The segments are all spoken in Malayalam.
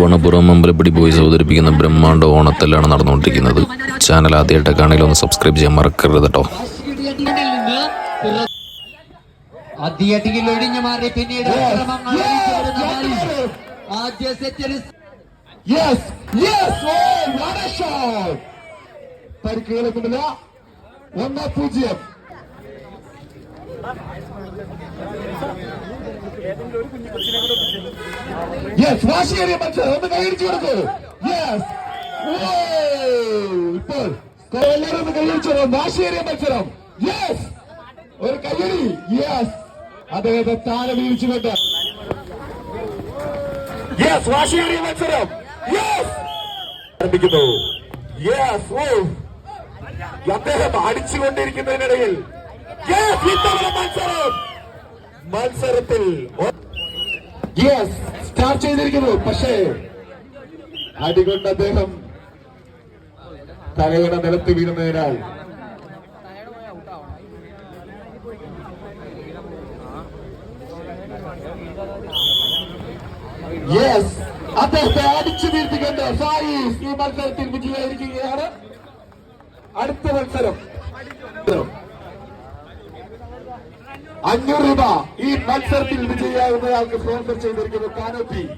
വണപ്പുറം അമ്പലപ്പടി ബോയ്സ് അവതരിപ്പിക്കുന്ന ബ്രഹ്മാണ്ട ഓണത്തിലാണ് നടന്നുകൊണ്ടിരിക്കുന്നത്. ചാനൽ ആദ്യമായിട്ടൊക്കെ കാണില്ല ഒന്ന് സബ്സ്ക്രൈബ് ചെയ്യാൻ മറക്കരുത് കേട്ടോ. ഒഴിഞ്ഞു മാറി പിന്നീട്. ആദ്യ സെറ്റിൽ! Oh! പരിക്കുകളൊന്നുമില്ല ഒന്ന് പൂജ്യം. യെസ് വാശിയേറിയ മത്സരം ഒന്ന് കൈയടിച്ചു കൊടുക്കൂ. യെസ് ഇപ്പോൾ എല്ലാവരും ഒന്ന് കൈയടിച്ചു വാശിയേറിയ മത്സരം. യെസ് ഒരു കയ്യടി. യെസ് അദ്ദേഹത്തെ താഴെ വീഴ്ചുകൊണ്ട് യെസ് വാശിയേറിയ മത്സരം. യെസ് ആരംഭിക്കുന്നു. യെസ് ഓ അദ്ദേഹം അടിച്ചുകൊണ്ടിരിക്കുന്നതിനിടയിൽ. യെസ് ഇത്തവണ മത്സരം. മത്സരത്തിൽ സ്റ്റാർട്ട് ചെയ്തിരിക്കുന്നു. പക്ഷേ അടികൊണ്ട് അദ്ദേഹം തലയുടെ നിലത്ത് വീഴുന്നതിനാൽ യെസ് അദ്ദേഹത്തെ അടിച്ചു വീഴ്ത്തിക്കൊണ്ട് സായി ഈ മത്സരത്തിൽ വിജയായിരിക്കുകയാണ് അടുത്ത മത്സരം. അഞ്ഞൂറ് രൂപ ഈ മത്സരത്തിൽ വിജയിയാകുന്നയാൾക്ക് സ്പോൺസർ ചെയ്തിരിക്കുന്നു കാനോപ്പി.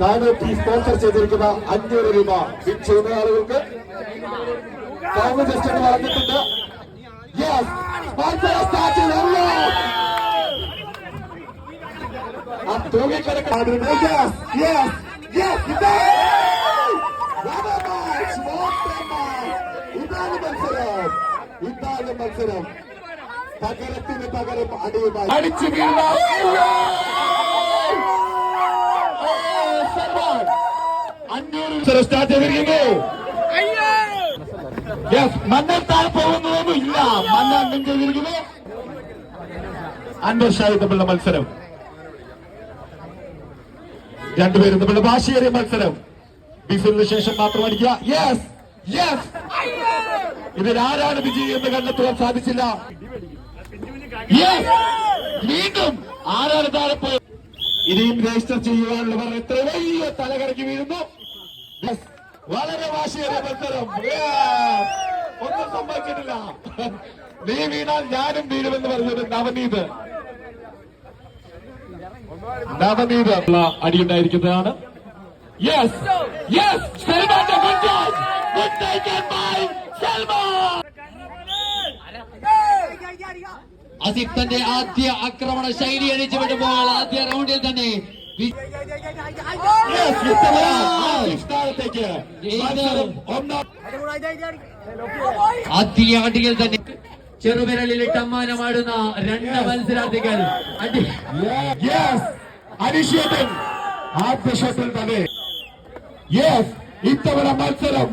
കാനോപ്പി സ്പോൺസർ ചെയ്തിരിക്കുന്ന അഞ്ഞൂറ് രൂപ വിൻ ചെയ്യുന്ന ആളുകൾക്ക് കോൺഗ്രസ് പറഞ്ഞിട്ടുണ്ട്. മത്സരം. ഇതാണ് മത്സരം. പകരത്തിന് പകരം അടിയുമായി. അടിച്ചു വീണ അഞ്ഞൂറ് സ്റ്റാർട്ട് ചെയ്തിരിക്കുന്നു. യെസ് മണ്ണൽ താഴെ പോകുന്നതൊന്നും ഇല്ല. മണ്ണ അന്നം ചെയ്തിരിക്കുന്നു. അൻവർ ഷാഹിദ് തമ്മിലുള്ള മത്സരം. രണ്ടുപേരും തമ്മിലുള്ള വാശിയേറിയ മത്സരം. ബിസിലിന് ശേഷം മാത്രം അടിക്കുക. യെസ് യെസ് ഇതിലാരാണ് വിജയി എന്ന് കണ്ടെത്തുവാൻ സാധിച്ചില്ല? വീണ്ടും ആരാണ് താഴെ ഇനിയും രജിസ്റ്റർ ചെയ്യുവാനുള്ളവർ എത്ര? വലിയ തലകറക്കി വീഴുന്നു. വളരെ വാശിയേറിയ മത്സരം. ഒന്നും സംഭവിച്ചിട്ടില്ല. നീ വീണാൽ ഞാനും വീഴുമെന്ന് പറഞ്ഞത് നവനീത്. നവനീത് അടിയുണ്ടായിരിക്കുന്നതാണ് യെസ് യെസ് സൽമാന്റെ taken by അസിഫ് തന്റെ ആദ്യ ആക്രമണ ശൈലി അഴിച്ചു വിടുമ്പോൾ ആദ്യ റൗണ്ടിൽ തന്നെ ആദ്യ അടിയിൽ തന്നെ ചെറുവിരലിൽ അമ്മാനമാടുന്ന രണ്ട് മത്സരാർത്ഥികൾ. അനിഷേതൻ ആദ്യ തന്നെ. യെസ് ഇത്തവണ മത്സരം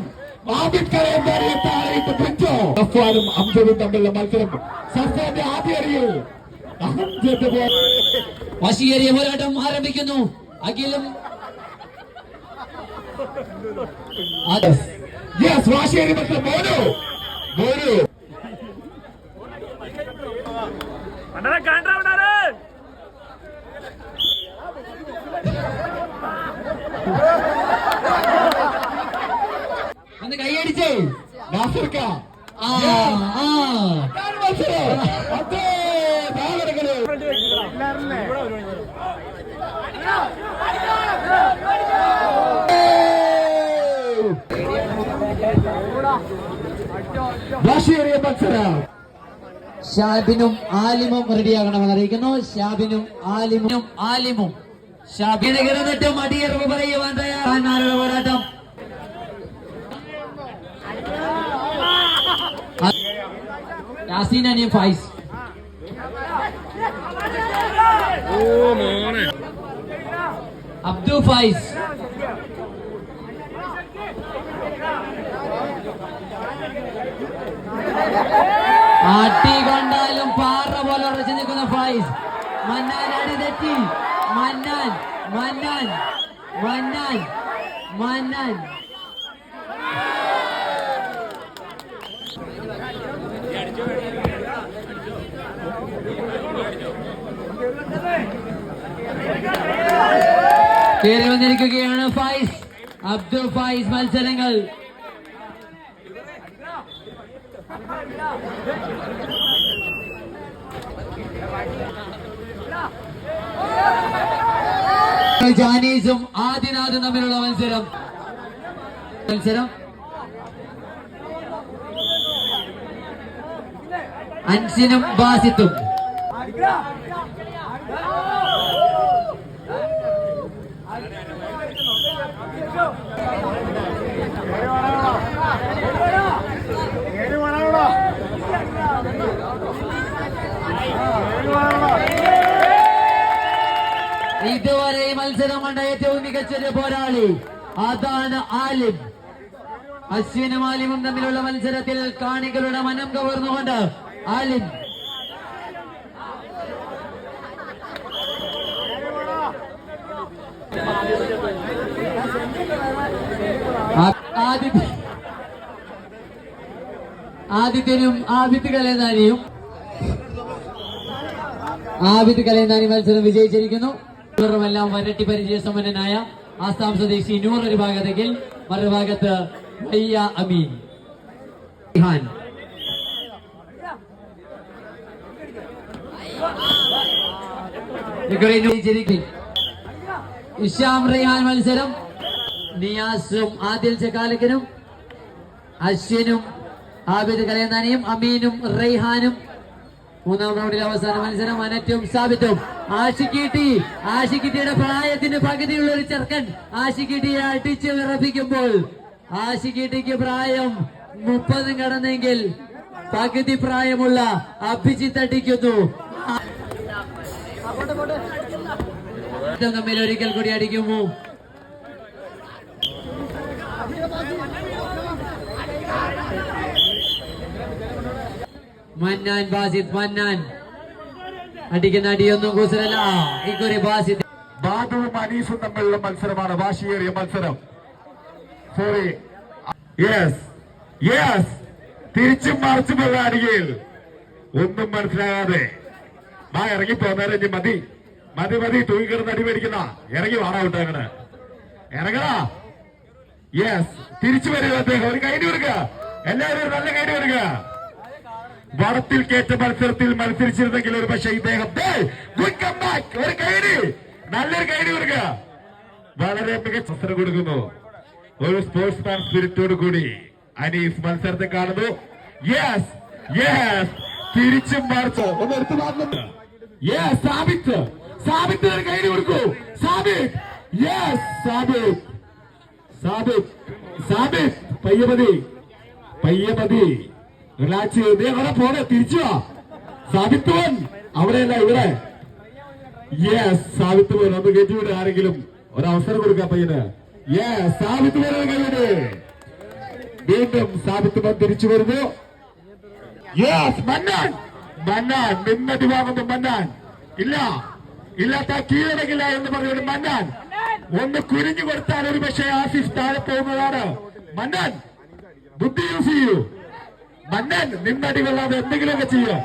സഫ്വാനും അംജദും തമ്മിലുള്ള മത്സരം. സഫ്വാന്റെ ആദ്യ പോ- വശീകരിയ പോരാട്ടം ആരംഭിക്കുന്നു. അഖിലും യെസ് വാശിയേരി മത്സരം. മോനു മോനു. മത്സരം. ഷാബിനും ആലിമും റെഡിയാകണമെന്ന് അറിയിക്കുന്നു. ഷാബിനും ആലിമും ആലിമും ഷാബിന് കിടന്നിട്ടും അടിയറവ് പറയുവാൻ തയ്യാറാണ് പോരാട്ടം. യാസീൻ അനിയും ഫൈസ് അബ്ദു ഫൈസ് അടി കൊണ്ടാലും പാറ പോലെ ഉറച്ചു നിൽക്കുന്ന ഫൈസ് മന്നാൻ അടി തെറ്റി മന്നാൻ മന്നാൻ മന്നാൻ മന്നാൻ കയറി വന്നിരിക്കുകയാണ് ഫൈസ് അബ്ദുൾ ഫൈസ് മത്സരങ്ങൾ. ജാനീസും ആദിനാഥും തമ്മിലുള്ള മത്സരം. മത്സരം അൻസിനും ബാസിത്തും. ഇതുവരെ മത്സരം കണ്ട ഏറ്റവും മികച്ചൊരു പോരാളി അതാണ് ആലിം. അശ്വിനും ആലിമും തമ്മിലുള്ള മത്സരത്തിൽ കാണികളുടെ മനം കവർന്നുകൊണ്ട് ആലിം. ആദിത്യ ആദിത്യനും ആദിത്യ കലേന്താനിയും ആബിദ് കലേന്താനി മത്സരം വിജയിച്ചിരിക്കുന്നു. ഇവരുമെല്ലാം വരട്ടി പരിചയ സമ്പന്നനായ ആസാം സ്വദേശി നൂർ ഭാഗത്തെങ്കിൽ മറുഭാഗത്ത് അമീൻ. റിഹാൻ. ഇക്കുറി വിജയിച്ചിരിക്കും. ഇഷാം മത്സരം. നിയാസും ആദിൽ ചക്കാലക്കനും അശ്വിനും ആബിദ് കലയന്താനിയും അമീനും റെയ്ഹാനും. മൂന്നാം റൗണ്ടിൽ അവസാന മത്സരം അനറ്റും സ്ഥാപിത്തും ആശിക്കിട്ടി ആശിക്കിട്ടിയുടെ പ്രായത്തിന് പകുതിയുള്ള ഒരു ചെറുക്കൻ ആശിക്കിട്ടിയെ അടിച്ചു വിറപ്പിക്കുമ്പോൾ ആശിക്കിട്ടിക്ക് പ്രായം മുപ്പതും കടന്നെങ്കിൽ പകുതി പ്രായമുള്ള അഭിജിത്ത് അടിക്കുന്നു. തമ്മിൽ ഒരിക്കൽ കൂടി അടിക്കുമോ? മന്നാൻ ബാസിദ് മന്നാൻ. അടിക്കുന്ന അടിയൊന്നും കൂസലല്ല. ഇക്കുറി ബാസിദ് ബാദുവും അനീസും തമ്മിലുള്ള മത്സരമാണ്. വാശിയേറിയ മത്സരം. സോറി യെസ് യെസ് തിരിച്ചും മറിച്ചുമുള്ള അടിയിൽ ഒന്നും മനസ്സിലാകാതെ വാ ഇറങ്ങി പോന്നേരം ഇനി മതി. മതി മതി തൂങ്ങിക്കിടന്ന് അടി മേടിക്കുന്ന. ഇറങ്ങി വാടാ വിട്ട അങ്ങനെ ഇറങ്ങടാ. യെസ് തിരിച്ചു വരിക അദ്ദേഹം. ഒരു കൈഡി വരിക എല്ലാവരും നല്ല കൈഡി വരിക വടത്തിൽ കേറ്റ മത്സരത്തിൽ മത്സരിച്ചിരുന്നെങ്കിൽ ഒരു പക്ഷേ ഇദ്ദേഹം ദേ, good comeback. ഒരു കൈഡി നല്ലൊരു കൈഡി വരിക വളരെ മികച്ച അവസരം കൊടുക്കുന്നു. ഒരു സ്പോർട്സ് മാൻ സ്പിരിറ്റോട് കൂടി അനീസ് മത്സരത്തെ കാണുന്നു. യെസ് യെസ് തിരിച്ചും മാർച്ചോ ഒന്ന് എടുത്തു മാറ്റുന്നുണ്ട് യെസ് സാബിത്ത് സാബിത്ത് ഒരു കൈഡി കൊടുക്കൂ സാബിത്ത് യെസ് സാബിത്ത് സാബിത്ത് സാബിത്ത് പയ്യ മതി പയ്യെ മതി റിലാക്സ് നീ അവിടെ പോണെ. തിരിച്ചു വാ. സാബിത്തുവൻ അവിടെയല്ല ഇവിടെ. യെസ് സാബിത്തുവൻ ഒന്ന് കയറ്റിവിട് ആരെങ്കിലും. ഒരവസരം കൊടുക്കാം പയ്യന്. യെസ് സാബിത്തുവൻ കൈവിട് വീണ്ടും സാബിത്തുവൻ തിരിച്ചു വരുന്നു. യെസ് മന്നാൻ മന്നാൻ നിന്നടി ഭാഗത്ത് മന്നാൻ. ഇല്ല ഇല്ലാത്ത കീഴടങ്ങില്ല എന്ന് പറഞ്ഞൊരു മന്നാൻ. ഒന്ന് കുരിഞ്ഞു കൊടുത്താൽ ഒരു പക്ഷേ ആസിഫ് താഴെ പോകുന്നതാണ്. മന്നാൻ ബുദ്ധി യൂസ് ചെയ്യൂ. മന്നാൻ നിന്നടി കൊള്ളാതെ എന്തെങ്കിലുമൊക്കെ ചെയ്യുക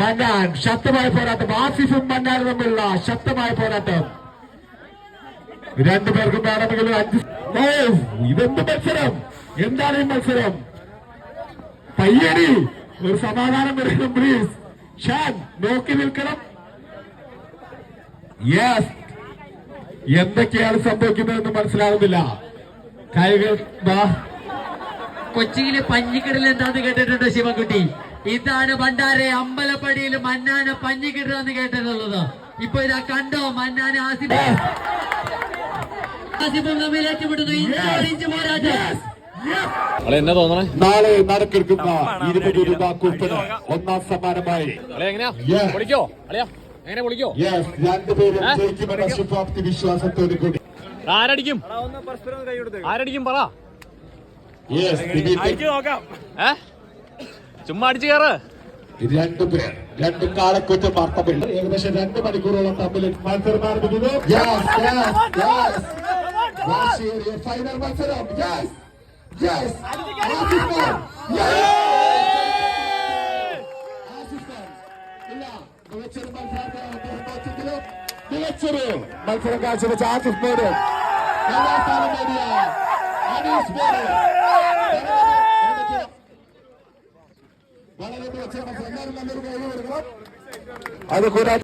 മന്നാൻ ശക്തമായ പോരാട്ടം. ആസിഫും മന്നാനും തമ്മിലുള്ള ശക്തമായ പോരാട്ടം. രണ്ടുപേർക്കും വേണമെങ്കിലും അഞ്ച് ഇതെന്ത് മത്സരം? എന്താണ് ഈ മത്സരം? പയ്യടി. ഒരു സമാധാനം വരണം പ്ലീസ് ഷാൻ നോക്കി നിൽക്കണം. യെസ് എന്തൊക്കെയാണ് സംഭവിക്കുന്നതെന്ന് മനസ്സിലാവുന്നില്ല. കൈകൾ കൊച്ചിയിലെ പഞ്ഞിക്കിടൽ എന്താന്ന് കേട്ടിട്ടുണ്ട് ശിവൻകുട്ടി? ഇതാണ് പണ്ടാരെ അമ്പലപ്പടിയിൽ മന്നാന പഞ്ഞിക്കിടൽ എന്ന് കേട്ടിട്ടുള്ളത്. ഇപ്പൊ ഇതാ കണ്ടോ മന്നാന ആസിഫ് ആസിഫും തമ്മിൽ ഏറ്റുമുട്ടുന്നു. ഇഞ്ചോടിഞ്ച് പോരാട്ടം. നാളെ നടക്കെടുക്കുന്ന ഇരുപത് രൂപ കൂപ്പണ് ഒന്നാം സമ്മാനമായി. അളെ എങ്ങനെയാ? പൊളിക്കോ? അളയാ എങ്ങനെ പൊളിക്കോ? യെസ് രണ്ടുപേരും ജയിക്കുമെന്ന ശുഭാപ്തി വിശ്വാസത്തോടു കൂടി. ആരടിക്കും? ആരടിക്കും പറ. ചുമ്മാ അടിച്ചു കയറ് രണ്ടുപേർ രണ്ട് കാളക്കൊറ്റ വാർത്തകൾ. ഏകദേശം രണ്ട് മണിക്കൂറോളം തമ്മിൽ മത്സരം ആരംഭിക്കുന്നു യെസ് യെസ് യെസ് വാശിയേറിയ ഫൈനൽ മത്സരം. Yes yes Asif Khan yes Asif Khan ഇല്ല മികച്ചൊരു മത്സരത്തെ അദ്ദേഹം തോറ്റെങ്കിലും മികച്ചൊരു മത്സരം കാഴ്ചവെച്ച ആസിഫ് മോഡും രണ്ടാം സ്ഥാനം നേടിയ അനീസ് മോഡും വളരെ